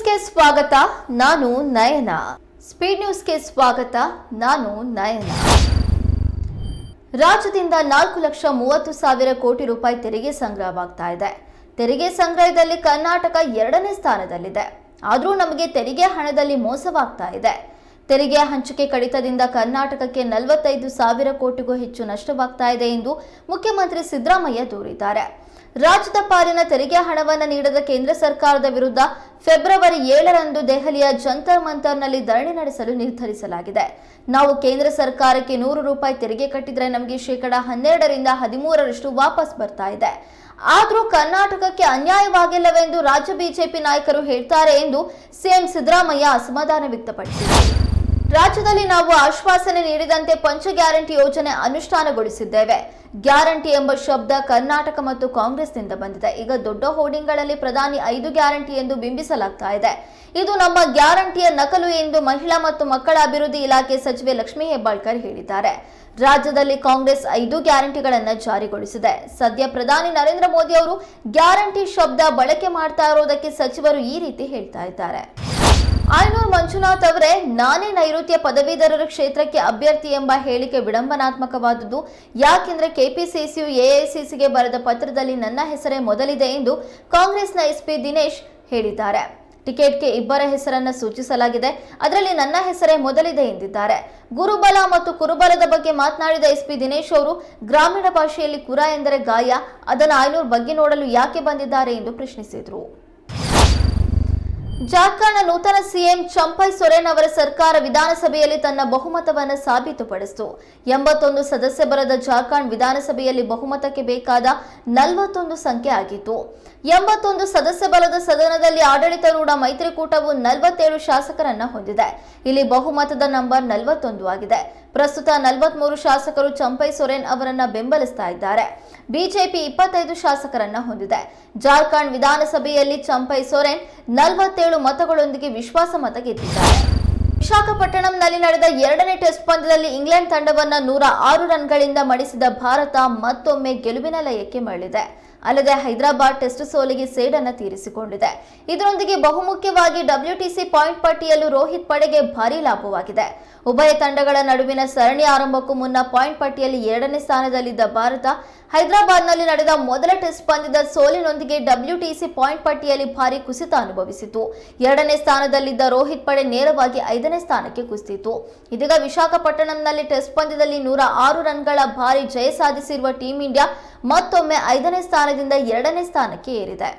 ನ್ಯೂಸ್ಗೆ ಸ್ವಾಗತ, ನಾನು ನಯನ. ಸ್ಪೀಡ್ ನ್ಯೂಸ್ಗೆ ಸ್ವಾಗತ, ನಾನು ನಯನ. ರಾಜ್ಯದಿಂದ ನಾಲ್ಕು ಲಕ್ಷ ಮೂವತ್ತು ಸಾವಿರ ಕೋಟಿ ರೂಪಾಯಿ ತೆರಿಗೆ ಸಂಗ್ರಹವಾಗ್ತಾ ಇದೆ. ತೆರಿಗೆ ಸಂಗ್ರಹದಲ್ಲಿ ಕರ್ನಾಟಕ ಎರಡನೇ ಸ್ಥಾನದಲ್ಲಿದೆ. ಆದರೂ ನಮಗೆ ತೆರಿಗೆ ಹಣದಲ್ಲಿ ಮೋಸವಾಗ್ತಾ ಇದೆ. ತೆರಿಗೆ ಹಂಚಿಕೆ ಕಡಿತದಿಂದ ಕರ್ನಾಟಕಕ್ಕೆ ನಲವತ್ತೈದು ಸಾವಿರ ಕೋಟಿಗೂ ಹೆಚ್ಚು ನಷ್ಟವಾಗ್ತಾ ಇದೆ ಎಂದು ಮುಖ್ಯಮಂತ್ರಿ ಸಿದ್ದರಾಮಯ್ಯ ದೂರಿದ್ದಾರೆ. ರಾಜ್ಯದ ಪಾಲಿನ ತೆರಿಗೆ ಹಣವನ್ನು ನೀಡದ ಕೇಂದ್ರ ಸರ್ಕಾರದ ವಿರುದ್ಧ ಫೆಬ್ರವರಿ ಏಳರಂದು ದೆಹಲಿಯ ಜಂತರ್ ಮಂತರ್ನಲ್ಲಿ ಧರಣಿ ನಡೆಸಲು ನಿರ್ಧರಿಸಲಾಗಿದೆ. ನಾವು ಕೇಂದ್ರ ಸರ್ಕಾರಕ್ಕೆ ನೂರು ರೂಪಾಯಿ ತೆರಿಗೆ ಕಟ್ಟಿದ್ರೆ ನಮಗೆ ಶೇಕಡ ಹನ್ನೆರಡರಿಂದ ಹದಿಮೂರರಷ್ಟು ವಾಪಸ್ ಬರ್ತಾ ಇದೆ. ಆದರೂ ಕರ್ನಾಟಕಕ್ಕೆ ಅನ್ಯಾಯವಾಗಿಲ್ಲವೆಂದು ರಾಜ್ಯ ಬಿಜೆಪಿ ನಾಯಕರು ಹೇಳ್ತಾರೆ ಎಂದು ಸಿಎಂ ಸಿದ್ದರಾಮಯ್ಯ ಅಸಮಾಧಾನ ವ್ಯಕ್ತಪಡಿಸಿದರು ರಾಜ್ಯದಲ್ಲಿ ನಾವು ಆಶ್ವಾಸನೆ ನೀಡಿದಂತೆ ಪಂಚ ಗ್ಯಾರಂಟಿ ಯೋಜನೆ ಅನುಷ್ಠಾನಗೊಳಿಸಿದ್ದೇವೆ. ಗ್ಯಾರಂಟಿ ಎಂಬ ಶಬ್ದ ಕರ್ನಾಟಕ ಮತ್ತು ಕಾಂಗ್ರೆಸ್ನಿಂದ ಬಂದಿದೆ. ಈಗ ದೊಡ್ಡ ಹೋರ್ಡಿಂಗ್ಗಳಲ್ಲಿ ಪ್ರಧಾನಿ ಐದು ಗ್ಯಾರಂಟಿ ಎಂದು ಬಿಂಬಿಸಲಾಗ್ತಾ ಇದೆ. ಇದು ನಮ್ಮ ಗ್ಯಾರಂಟಿಯ ನಕಲು ಎಂದು ಮಹಿಳಾ ಮತ್ತು ಮಕ್ಕಳ ಅಭಿವೃದ್ಧಿ ಇಲಾಖೆ ಸಚಿವೆ ಲಕ್ಷ್ಮೀ ಹೆಬ್ಬಾಳ್ಕರ್ ಹೇಳಿದ್ದಾರೆ. ರಾಜ್ಯದಲ್ಲಿ ಕಾಂಗ್ರೆಸ್ ಐದು ಗ್ಯಾರಂಟಿಗಳನ್ನು ಜಾರಿಗೊಳಿಸಿದೆ. ಸದ್ಯ ಪ್ರಧಾನಿ ನರೇಂದ್ರ ಮೋದಿ ಅವರು ಗ್ಯಾರಂಟಿ ಶಬ್ದ ಬಳಕೆ ಮಾಡ್ತಾ ಇರೋದಕ್ಕೆ ಸಚಿವರು ಈ ರೀತಿ ಹೇಳ್ತಾ ಇದ್ದಾರೆ. ಆಯನೂರ್ ಮಂಜುನಾಥ್ ಅವರೇ, ನಾನೇ ನೈಋತ್ಯ ಪದವೀಧರರ ಕ್ಷೇತ್ರಕ್ಕೆ ಅಭ್ಯರ್ಥಿ ಎಂಬ ಹೇಳಿಕೆ ವಿಡಂಬನಾತ್ಮಕವಾದುದು ಯಾಕೆಂದ್ರೆ ಕೆಪಿಸಿಸಿಯು ಎಐಸಿಸಿಗೆ ಬರೆದ ಪತ್ರದಲ್ಲಿ ನನ್ನ ಹೆಸರೇ ಮೊದಲಿದೆ ಎಂದು ಕಾಂಗ್ರೆಸ್ನ ಎಸ್ಪಿ ದಿನೇಶ್ ಹೇಳಿದ್ದಾರೆ. ಟಿಕೆಟ್ಗೆ ಇಬ್ಬರ ಹೆಸರನ್ನ ಸೂಚಿಸಲಾಗಿದೆ. ಅದರಲ್ಲಿ ನನ್ನ ಹೆಸರೇ ಮೊದಲಿದೆ ಎಂದಿದ್ದಾರೆ. ಗುರುಬಲ ಮತ್ತು ಕುರುಬಲದ ಬಗ್ಗೆ ಮಾತನಾಡಿದ ಎಸ್ಪಿ ದಿನೇಶ್ ಅವರು, ಗ್ರಾಮೀಣ ಭಾಷೆಯಲ್ಲಿ ಕುರ ಎಂದರೆ ಗಾಯ. ಅದನ್ನು ಆಯನೂರ್ ಬಗ್ಗೆ ನೋಡಲು ಯಾಕೆ ಬಂದಿದ್ದಾರೆ ಎಂದು ಪ್ರಶ್ನಿಸಿದರು. ಜಾರ್ಖಂಡ್ನ ನೂತನ ಸಿಎಂ ಚಂಪೈ ಸೊರೆನ್ ಅವರ ಸರ್ಕಾರ ವಿಧಾನಸಭೆಯಲ್ಲಿ ತನ್ನ ಬಹುಮತವನ್ನು ಸಾಬೀತುಪಡಿಸಿತು. ಎಂಬತ್ತೊಂದು ಸದಸ್ಯ ಬರದ ಜಾರ್ಖಂಡ್ ವಿಧಾನಸಭೆಯಲ್ಲಿ ಬಹುಮತಕ್ಕೆ ಬೇಕಾದ ನಲವತ್ತೊಂದು ಸಂಖ್ಯೆ ಆಗಿತ್ತು. ಎಂಬತ್ತೊಂದು ಸದಸ್ಯ ಬಲದ ಸದನದಲ್ಲಿ ಆಡಳಿತಾರೂಢ ಮೈತ್ರಿಕೂಟವು ನಲವತ್ತೇಳು ಶಾಸಕರನ್ನ ಹೊಂದಿದೆ. ಇಲ್ಲಿ ಬಹುಮತದ ನಂಬರ್ ನಲವತ್ತೊಂದು ಆಗಿದೆ. ಪ್ರಸ್ತುತ ನಲವತ್ಮೂರು ಶಾಸಕರು ಚಂಪೈ ಸೊರೆನ್ ಅವರನ್ನ ಬೆಂಬಲಿಸ್ತಾ ಇದ್ದಾರೆ. ಬಿಜೆಪಿ ಇಪ್ಪತ್ತೈದು ಶಾಸಕರನ್ನ ಹೊಂದಿದೆ. ಜಾರ್ಖಂಡ್ ವಿಧಾನಸಭೆಯಲ್ಲಿ ಚಂಪೈ ಸೊರೆನ್ ನಲವತ್ತೇಳು ಮತಗಳೊಂದಿಗೆ ವಿಶ್ವಾಸ ಮತ ಗೆದ್ದಿದ್ದಾರೆ. ವಿಶಾಖಪಟ್ಟಣಂನಲ್ಲಿ ನಡೆದ ಎರಡನೇ ಟೆಸ್ಟ್ ಪಂದ್ಯದಲ್ಲಿ ಇಂಗ್ಲೆಂಡ್ ತಂಡವನ್ನು ನೂರ ಆರು ರನ್ಗಳಿಂದ ಮಣಿಸಿದ ಭಾರತ ಮತ್ತೊಮ್ಮೆ ಗೆಲುವಿನ ಲಯಕ್ಕೆ ಮರಳಿದೆ. ಅಲ್ಲದೆ ಹೈದರಾಬಾದ್ ಟೆಸ್ಟ್ ಸೋಲಿಗೆ ಸೇಡನ್ನು ತೀರಿಸಿಕೊಂಡಿದೆ. ಇದರೊಂದಿಗೆ ಬಹುಮುಖ್ಯವಾಗಿ ಡಬ್ಲ್ಯೂಟಿಸಿ ಪಾಯಿಂಟ್ ಪಟ್ಟಿಯಲ್ಲೂ ರೋಹಿತ್ ಪಡೆಗೆ ಭಾರೀ ಲಾಭವಾಗಿದೆ. ಉಭಯ ತಂಡಗಳ ನಡುವಿನ ಸರಣಿ ಆರಂಭಕ್ಕೂ ಮುನ್ನ ಪಾಯಿಂಟ್ ಪಟ್ಟಿಯಲ್ಲಿ ಎರಡನೇ ಸ್ಥಾನದಲ್ಲಿದ್ದ ಭಾರತ, ಹೈದರಾಬಾದ್ನಲ್ಲಿ ನಡೆದ ಮೊದಲ ಟೆಸ್ಟ್ ಪಂದ್ಯದ ಸೋಲಿನೊಂದಿಗೆ ಡಬ್ಲ್ಯೂಟಿಸಿ ಪಾಯಿಂಟ್ ಪಟ್ಟಿಯಲ್ಲಿ ಭಾರಿ ಕುಸಿತ ಅನುಭವಿಸಿತು. ಎರಡನೇ ಸ್ಥಾನದಲ್ಲಿದ್ದ ರೋಹಿತ್ ಪಡೆ ನೇರವಾಗಿ ಐದನೇ ಸ್ಥಾನಕ್ಕೆ ಕುಸಿತು ಇದೀಗ ವಿಶಾಖಪಟ್ಟಣಂನಲ್ಲಿ ಟೆಸ್ಟ್ ಪಂದ್ಯದಲ್ಲಿ ನೂರ ಆರು ರನ್ಗಳ ಭಾರಿ ಜಯ ಸಾಧಿಸಿರುವ ಟೀಂ ಇಂಡಿಯಾ ಮತ್ತೊಮ್ಮೆ ಐದನೇ ಸ್ಥಾನದಿಂದ ಎರಡನೇ ಸ್ಥಾನಕ್ಕೆ ಏರಿದೆ.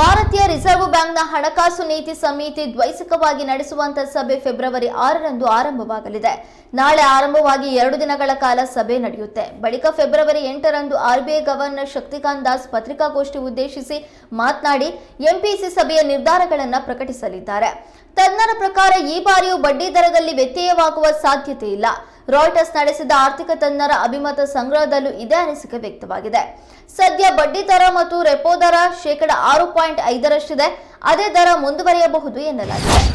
ಭಾರತೀಯ ರಿಸರ್ವ್ ಬ್ಯಾಂಕ್ನ ಹಣಕಾಸು ನೀತಿ ಸಮಿತಿ ದ್ವೈಸಿಕವಾಗಿ ನಡೆಸುವಂತಹ ಸಭೆ ಫೆಬ್ರವರಿ ಆರರಂದು ಆರಂಭವಾಗಲಿದೆ. ನಾಳೆ ಆರಂಭವಾಗಿ ಎರಡು ದಿನಗಳ ಕಾಲ ಸಭೆ ನಡೆಯುತ್ತೆ. ಬಳಿಕ ಫೆಬ್ರವರಿ ಎಂಟರಂದು ಆರ್ಬಿಐ ಗವರ್ನರ್ ಶಕ್ತಿಕಾಂತ್ ದಾಸ್ ಪತ್ರಿಕಾಗೋಷ್ಠಿ ಉದ್ದೇಶಿಸಿ ಮಾತನಾಡಿ ಎಂಪಿಸಿ ಸಭೆಯ ನಿರ್ಧಾರಗಳನ್ನು ಪ್ರಕಟಿಸಲಿದ್ದಾರೆ. ತಜ್ಞರ ಪ್ರಕಾರ ಈ ಬಾರಿಯೂ ಬಡ್ಡಿ ದರದಲ್ಲಿ ವ್ಯತ್ಯಯವಾಗುವ ಸಾಧ್ಯತೆ ಇಲ್ಲ. ರಾಯ್ಟರ್ಸ್ ನಡೆಸಿದ ಆರ್ಥಿಕ ತಜ್ಞರ ಅಭಿಮತ ಸಂಗ್ರಹದಲ್ಲೂ ಇದೇ ಅನಿಸಿಕೆ ವ್ಯಕ್ತವಾಗಿದೆ. ಸದ್ಯ ಬಡ್ಡಿ ದರ ಮತ್ತು ರೆಪೋ ದರ ಶೇಕಡ ಆರು ಪಾಯಿಂಟ್ ಐದರಷ್ಟಿದೆ. ಅದೇ ದರ ಮುಂದುವರಿಯಬಹುದು ಎನ್ನಲಾಗಿದೆ.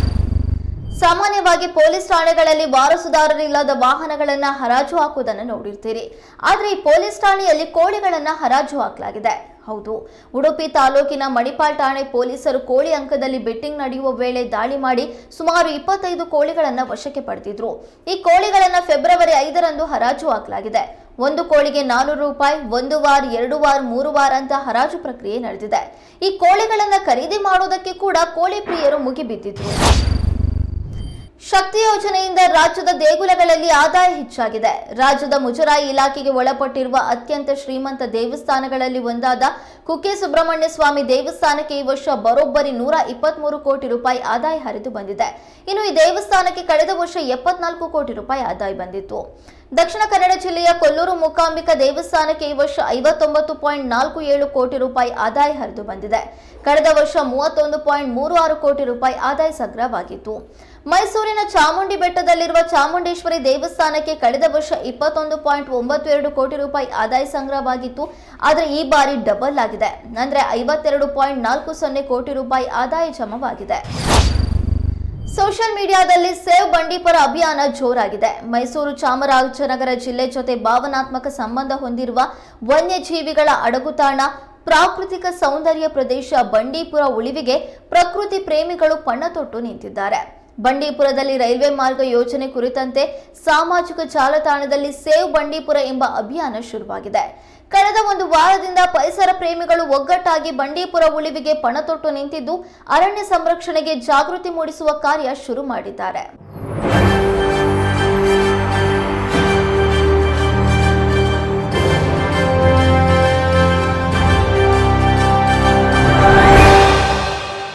ಸಾಮಾನ್ಯವಾಗಿ ಪೊಲೀಸ್ ಠಾಣೆಗಳಲ್ಲಿ ವಾರಸುದಾರರಿಲ್ಲದ ವಾಹನಗಳನ್ನ ಹರಾಜು ಹಾಕುವುದನ್ನು ನೋಡಿರ್ತೀರಿ. ಆದ್ರೆ ಈ ಪೊಲೀಸ್ ಠಾಣೆಯಲ್ಲಿ ಕೋಳಿಗಳನ್ನ ಹರಾಜು ಹಾಕಲಾಗಿದೆ. ಹೌದು, ಉಡುಪಿ ತಾಲೂಕಿನ ಮಣಿಪಾಲ್ ಠಾಣೆ ಪೊಲೀಸರು ಕೋಳಿ ಅಂಕದಲ್ಲಿ ಬೆಟ್ಟಿಂಗ್ ನಡೆಯುವ ವೇಳೆ ದಾಳಿ ಮಾಡಿ ಸುಮಾರು ಇಪ್ಪತ್ತೈದು ಕೋಳಿಗಳನ್ನ ವಶಕ್ಕೆ ಪಡೆದಿದ್ರು. ಈ ಕೋಳಿಗಳನ್ನ ಫೆಬ್ರವರಿ ಐದರಂದು ಹರಾಜು ಹಾಕಲಾಗಿದೆ. ಒಂದು ಕೋಳಿಗೆ ನಾನೂರು ರೂಪಾಯಿ, ಒಂದು ವಾರ, ಎರಡು ವಾರ, ಮೂರು ವಾರ ಅಂತ ಹರಾಜು ಪ್ರಕ್ರಿಯೆ ನಡೆದಿದೆ. ಈ ಕೋಳಿಗಳನ್ನ ಖರೀದಿ ಮಾಡೋದಕ್ಕೆ ಕೂಡ ಕೋಳಿ ಪ್ರಿಯರು ಮುಗಿಬಿದ್ದಿದ್ರು. ಶಕ್ತಿ ಯೋಜನೆಯಿಂದ ರಾಜ್ಯದ ದೇಗುಲಗಳಲ್ಲಿ ಆದಾಯ ಹೆಚ್ಚಾಗಿದೆ. ರಾಜ್ಯದ ಮುಜರಾಯಿ ಇಲಾಖೆಗೆ ಒಳಪಟ್ಟಿರುವ ಅತ್ಯಂತ ಶ್ರೀಮಂತ ದೇವಸ್ಥಾನಗಳಲ್ಲಿ ಒಂದಾದ ಕುಕ್ಕೆ ಸುಬ್ರಹ್ಮಣ್ಯ ಸ್ವಾಮಿ ದೇವಸ್ಥಾನಕ್ಕೆ ಈ ವರ್ಷ ಬರೋಬ್ಬರಿ ನೂರ ಇಪ್ಪತ್ಮೂರು ಕೋಟಿ ರೂಪಾಯಿ ಆದಾಯ ಹರಿದು ಬಂದಿದೆ. ಇನ್ನು ಈ ದೇವಸ್ಥಾನಕ್ಕೆ ಕಳೆದ ವರ್ಷ ಎಪ್ಪತ್ನಾಲ್ಕು ಕೋಟಿ ರೂಪಾಯಿ ಆದಾಯ ಬಂದಿತ್ತು. ದಕ್ಷಿಣ ಕನ್ನಡ ಜಿಲ್ಲೆಯ ಕೊಲ್ಲೂರು ಮೂಕಾಂಬಿಕಾ ದೇವಸ್ಥಾನಕ್ಕೆ ಈ ವರ್ಷ ಐವತ್ತೊಂಬತ್ತು ಪಾಯಿಂಟ್ ನಾಲ್ಕು ಏಳು ಕೋಟಿ ರೂಪಾಯಿ ಆದಾಯ ಹರಿದು ಬಂದಿದೆ. ಕಳೆದ ವರ್ಷ ಮೂವತ್ತೊಂದು ಪಾಯಿಂಟ್ ಮೂರು ಆರು ಕೋಟಿ ರೂಪಾಯಿ ಆದಾಯ ಸಂಗ್ರಹವಾಗಿತ್ತು. ಮೈಸೂರಿನ ಚಾಮುಂಡಿ ಬೆಟ್ಟದಲ್ಲಿರುವ ಚಾಮುಂಡೇಶ್ವರಿ ದೇವಸ್ಥಾನಕ್ಕೆ ಕಳೆದ ವರ್ಷ ಇಪ್ಪತ್ತೊಂದು ಪಾಯಿಂಟ್ ಒಂಬತ್ತು ಎರಡು ಕೋಟಿ ರೂಪಾಯಿ ಆದಾಯ ಸಂಗ್ರಹವಾಗಿತ್ತು. ಆದರೆ ಈ ಬಾರಿ ಡಬಲ್ ಆಗಿದೆ. ಅಂದರೆ ಐವತ್ತೆರಡು ಪಾಯಿಂಟ್ ನಾಲ್ಕು ಸೊನ್ನೆ ಕೋಟಿ ರೂಪಾಯಿ ಆದಾಯ ಜಮವಾಗಿದೆ. ಸೋಷಿಯಲ್ ಮೀಡಿಯಾದಲ್ಲಿ ಸೇವ್ ಬಂಡೀಪುರ ಅಭಿಯಾನ ಜೋರಾಗಿದೆ. ಮೈಸೂರು ಚಾಮರಾಜನಗರ ಜಿಲ್ಲೆ ಜೊತೆ ಭಾವನಾತ್ಮಕ ಸಂಬಂಧ ಹೊಂದಿರುವ ವನ್ಯಜೀವಿಗಳ ಅಡಗುತಾಣ ಪ್ರಾಕೃತಿಕ ಸೌಂದರ್ಯ ಪ್ರದೇಶ ಬಂಡೀಪುರ ಉಳಿವಿಗೆ ಪ್ರಕೃತಿ ಪ್ರೇಮಿಗಳು ಪಣ ತೊಟ್ಟು ನಿಂತಿದ್ದಾರೆ. ಬಂಡೀಪುರದಲ್ಲಿ ರೈಲ್ವೆ ಮಾರ್ಗ ಯೋಜನೆ ಕುರಿತಂತೆ ಸಾಮಾಜಿಕ ಜಾಲತಾಣದಲ್ಲಿ ಸೇವ್ ಬಂಡೀಪುರ ಎಂಬ ಅಭಿಯಾನ ಶುರುವಾಗಿದೆ. ಕಳೆದ ಒಂದು ವಾರದಿಂದ ಪರಿಸರ ಪ್ರೇಮಿಗಳು ಒಗ್ಗಟ್ಟಾಗಿ ಬಂಡೀಪುರ ಉಳಿವಿಗೆ ಪಣತೊಟ್ಟು ನಿಂತಿದ್ದು ಅರಣ್ಯ ಸಂರಕ್ಷಣೆಗೆ ಜಾಗೃತಿ ಮೂಡಿಸುವ ಕಾರ್ಯ ಶುರು ಮಾಡಿದ್ದಾರೆ.